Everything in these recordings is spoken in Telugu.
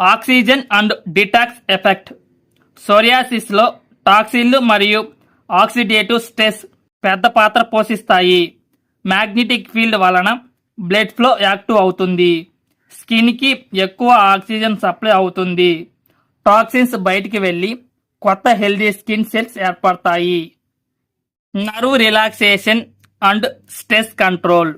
Oxygen and detox effect. సోరియాసిస్లో టాక్సిన్లు మరియు ఆక్సిడేటివ్ స్ట్రెస్ పెద్ద పాత్ర పోషిస్తాయి. మ్యాగ్నెటిక్ ఫీల్డ్ వలన బ్లడ్ ఫ్లో యాక్టివ్ అవుతుంది. స్కిన్కి ఎక్కువ ఆక్సిజన్ సప్లై అవుతుంది. టాక్సిన్స్ బయటికి వెళ్ళి కొత్త హెల్దీ స్కిన్ సెల్స్ ఏర్పడతాయి. నరు రిలాక్సేషన్ అండ్ స్ట్రెస్ కంట్రోల్.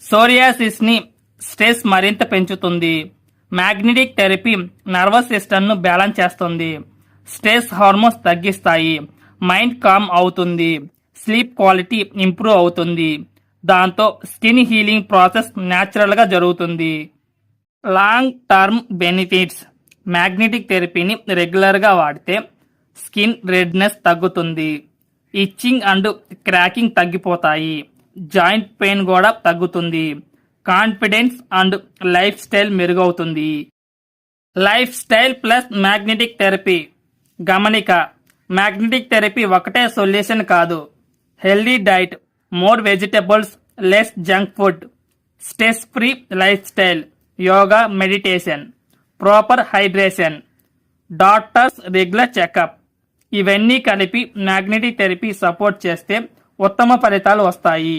సోరియాసిస్ని స్ట్రెస్ మరింత పెంచుతుంది. మ్యాగ్నెటిక్ థెరపీ నర్వస్ సిస్టమ్ను బ్యాలెన్స్ చేస్తుంది. స్ట్రెస్ హార్మోన్స్ తగ్గిస్తాయి. మైండ్ కామ్ అవుతుంది. స్లీప్ క్వాలిటీ ఇంప్రూవ్ అవుతుంది. దాంతో స్కిన్ హీలింగ్ ప్రాసెస్ న్యాచురల్గా జరుగుతుంది. Long term benefits. మ్యాగ్నెటిక్ థెరపీని రెగ్యులర్గా వాడితే స్కిన్ రెడ్నెస్ తగ్గుతుంది. ఇచ్చింగ్ అండ్ క్రాకింగ్ తగ్గిపోతాయి. జాయింట్ పెయిన్ కూడా తగ్గుతుంది. కాన్ఫిడెన్స్ అండ్ లైఫ్ స్టైల్ మెరుగవుతుంది. Lifestyle plus magnetic therapy. గమనిక మ్యాగ్నెటిక్ థెరపీ ఒకటే సొల్యూషన్ కాదు. Healthy diet more vegetables less junk food stress free life style yoga meditation proper hydration doctors regular checkup. ఇవన్నీ కలిపి మ్యాగ్నెటిక్ థెరపీ సపోర్ట్ చేస్తే ఉత్తమ ఫలితాలు వస్తాయి.